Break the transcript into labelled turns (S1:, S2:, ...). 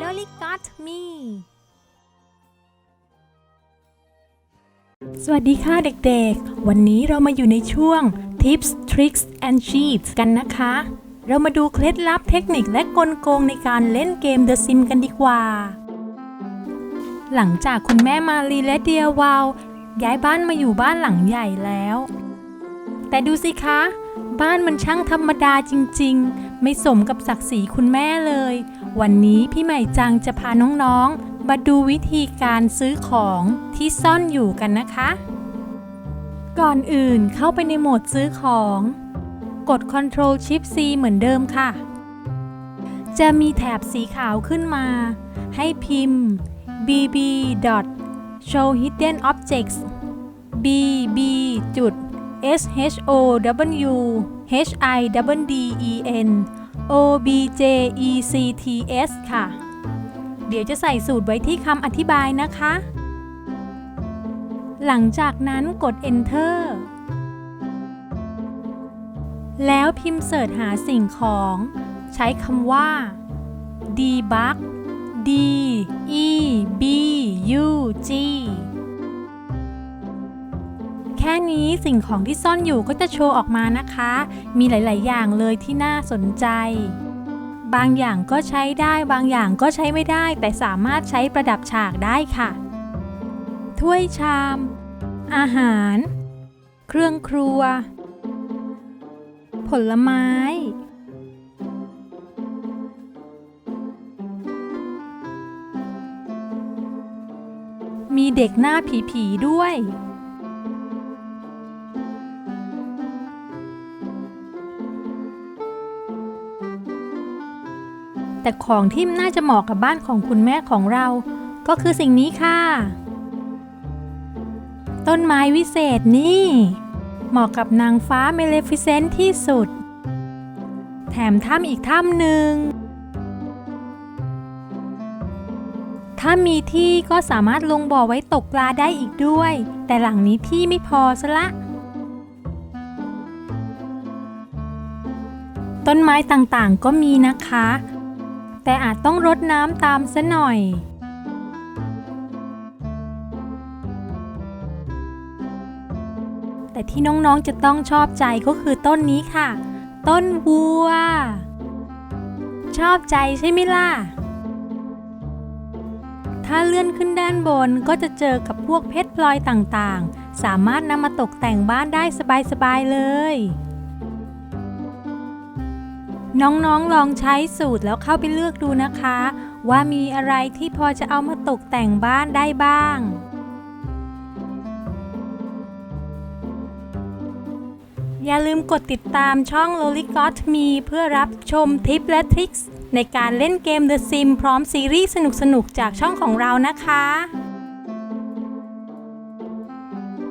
S1: Lolly got me สวัสดีค่ะเด็กๆ วันนี้เรามาอยู่ในช่วง Tips Tricks and Cheats กันนะคะ เรามาดูเคล็ดลับเทคนิคและกลโกงในการเล่นเกม The Sim กันดีกว่า หลังจากคุณแม่มารีและเดียวาวย้ายบ้านมาอยู่บ้านหลังใหญ่แล้ว แต่ดูสิคะ บ้านมันช่างธรรมดาจริงๆ ไม่สมกับศักดิ์ศรีคุณแม่เลย วันนี้พี่ใหม่จังจะพาน้องๆ มาดูวิธีการซื้อของที่ซ่อนอยู่กันนะคะ ก่อนอื่นเข้าไปในโหมดซื้อของ กด Ctrl Shift C เหมือนเดิมค่ะ จะมีแถบสีขาวขึ้นมา ให้พิมพ์ bb show hidden objects bb จุด s h o w h i W d e n o b j e c t s ค่ะ เดี๋ยวจะใส่สูตรไว้ที่คำอธิบายนะคะ หลังจากนั้นกด enter แล้วพิมพ์เสิร์ชหาสิ่งของ ใช้คำว่า debug d e b u g นี้สิ่งของที่ซ่อนอยู่ก็จะโชว์ออกมานะคะ มีหลาย ๆ อย่างเลยที่น่าสนใจ บางอย่างก็ใช้ได้ บางอย่างก็ใช้ไม่ได้ แต่สามารถใช้ประดับฉากได้ค่ะ ถ้วยชาม อาหาร เครื่องครัว ผลไม้มีเด็กหน้าผี ๆ ด้วย แต่ของที่น่าจะเหมาะกับบ้านของคุณแม่ของเรา ก็คือสิ่งนี้ค่ะ ต้นไม้วิเศษนี่ เหมาะกับนางฟ้าเมเลฟิเซนที่สุด แถมถ้ำอีกถ้ำหนึ่ง ถ้ามีที่ก็สามารถลงบ่อไว้ตกปลาได้อีกด้วย แต่หลังนี้ที่ไม่พอซะละต้นไม้ต่างๆ ก็มีนะคะ แต่อาจต้องรดน้ำตามซะหน่อย แต่ที่น้องๆจะต้องชอบใจก็คือต้นนี้ค่ะ ต้นวัว ชอบใจใช่ไหมล่ะ ถ้าเลื่อนขึ้นด้านบนก็จะเจอกับพวกเพชรพลอยต่างๆ สามารถนำมาตกแต่งบ้านได้สบายๆเลย น้องๆลองใช้สูตรแล้วเข้าไปเลือกดูนะคะ ว่ามีอะไรที่พอจะเอามาตกแต่งบ้านได้บ้าง อย่าลืมกดติดตามช่อง l o l i g o t Me เพื่อรับชมทิปและทริคในการเล่นเกม The Sim พร้อมซีรีส์สนุกๆ จากช่องของเรานะคะ